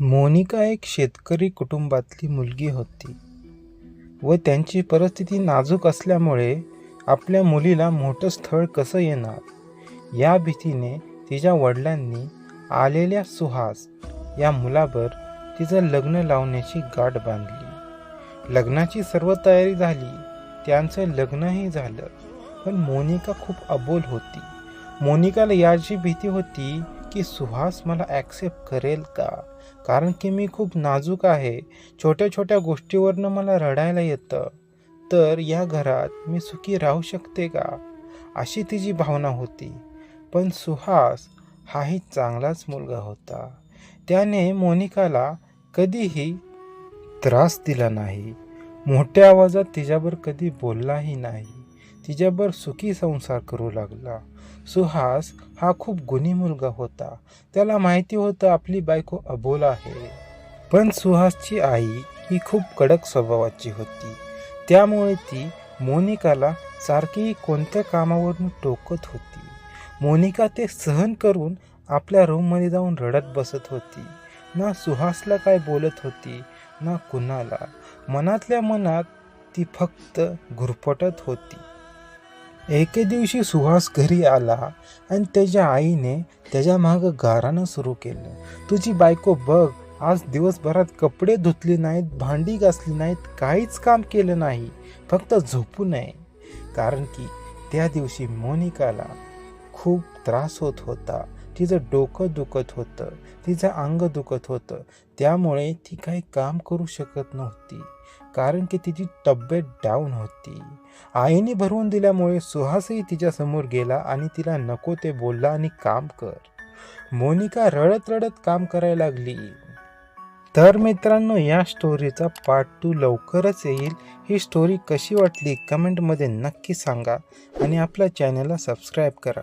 मोनिका एक शेतकरी कुटुंबातली मुलगी होती व त्यांची परिस्थिती नाजूक असल्यामुळे आपल्या मुलीला मोठं स्थळ कसं येणार? या भीतीने तिच्या वडिलांनी आलेल्या सुहास या मुलावर तिचं लग्न लावण्याची गाठ बांधली. लग्नाची सर्व तयारी झाली त्यांचं लग्नही झालं पण मोनिका खूप अबोल होती. मोनिकाला याची भीती होती की सुहास मला ॲक्सेप्ट करेल का? कारण की मी खूप नाजूक आहे. छोट्या छोट्या गोष्टीवरनं मला रडायला येतं. तर या घरात मी सुखी राहू शकते का? अशी तिची भावना होती. पण सुहास हाही चांगलाच मुलगा होता. त्याने मोनिकाला कधीही त्रास दिला नाही. मोठ्या आवाजात तिच्यावर कधी बोललाही नाही. तिच्यावर सुखी संसार करू लागला. सुहास हा खूप गुणी मुलगा होता. त्याला माहिती होतं आपली बायको अबोल आहे. पण सुहासची आई ही खूप कडक स्वभावाची होती. त्यामुळे ती मोनिकाला सारखी कोणत्या कामावरून टोकत होती? मोनिका ते सहन करून आपल्या रूममध्ये जाऊन रडत बसत होती. ना सुहासला काय बोलत होती ना कुणाला. मनातल्या मनात ती फक्त घुरपटत होती. एके दिवशी सुहास घरी आला आणि त्याच्या आईने त्याच्या मागं गारानं सुरू केलं. तुझी बायको बघ आज दिवसभरात कपडे धुतले नाहीत भांडी घासली नाहीत काहीच काम केलं नाही फक्त झोपू नये. कारण की त्या दिवशी मोनिकाला खूप त्रास होत होता. तिचं डोकं दुखत होतं तिचं अंग दुखत होतं. त्यामुळे ती काही काम करू शकत नव्हती कारण की तिची तब्येत डाऊन होती. आईने भरवून दिल्यामुळे सुहासही तिच्यासमोर गेला आणि तिला नको ते बोलला आणि काम कर. मोनिका रडत रडत काम करायला लागली. तर मित्रांनो या स्टोरीचा पार्ट टू लवकरच येईल. ही स्टोरी कशी वाटली कमेंटमध्ये नक्की सांगा आणि आपल्या चॅनलला सबस्क्राईब करा.